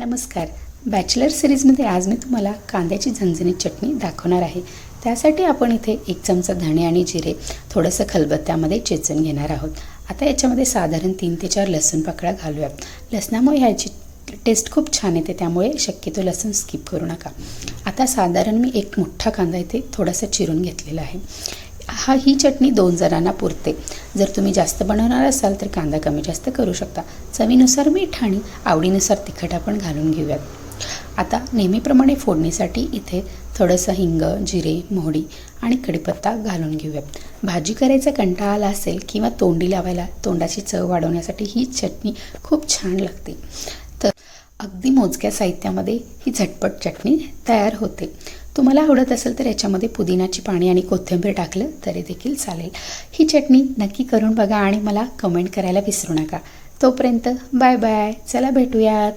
नमस्कार. बॅचलर सिरीजमध्ये आज मी तुम्हाला कांद्याची झणझणीत चटणी दाखवणार आहे. त्यासाठी आपण इथे एक चमचा धणे आणि जिरे थोडंसं खलबत्त्यामध्ये चेचून घेणार आहोत. आता याच्यामध्ये साधारण तीन ते चार लसूण पाकळ्या घालूयात. लसणामुळे ह्याची टेस्ट खूप छान येते त्यामुळे शक्यतो लसूण स्किप करू नका. आता साधारण मी एक मोठा कांदा इथे थोडासा चिरून घेतलेला आहे. हा ही चटणी दोन जणांना पुरते. जर तुम्ही जास्त बनवणार असाल तर कांदा कमी जास्त करू शकता. चवीनुसार मीठ आणि आवडीनुसार तिखट आपण घालून घेऊयात. आता नेहमीप्रमाणे फोडणीसाठी इथे थोडंसं हिंग जिरे मोहरी आणि कढीपत्ता घालून घेऊयात. भाजी करायचा कंटाळा आला असेल किंवा तोंडी लावायला तोंडाची चव वाढवण्यासाठी ही चटणी खूप छान लागते. तर अगदी मोजक्या साहित्यामध्ये ही झटपट चटणी तयार होते. तुम्हाला आवडत असेल तर याच्यामध्ये पुदिनाची पाणी आणि कोथिंबीर टाकलं तरी देखील चालेल. ही चटणी नक्की करून बघा आणि मला कमेंट करायला विसरू नका. तोपर्यंत बाय बाय. चला भेटूयात.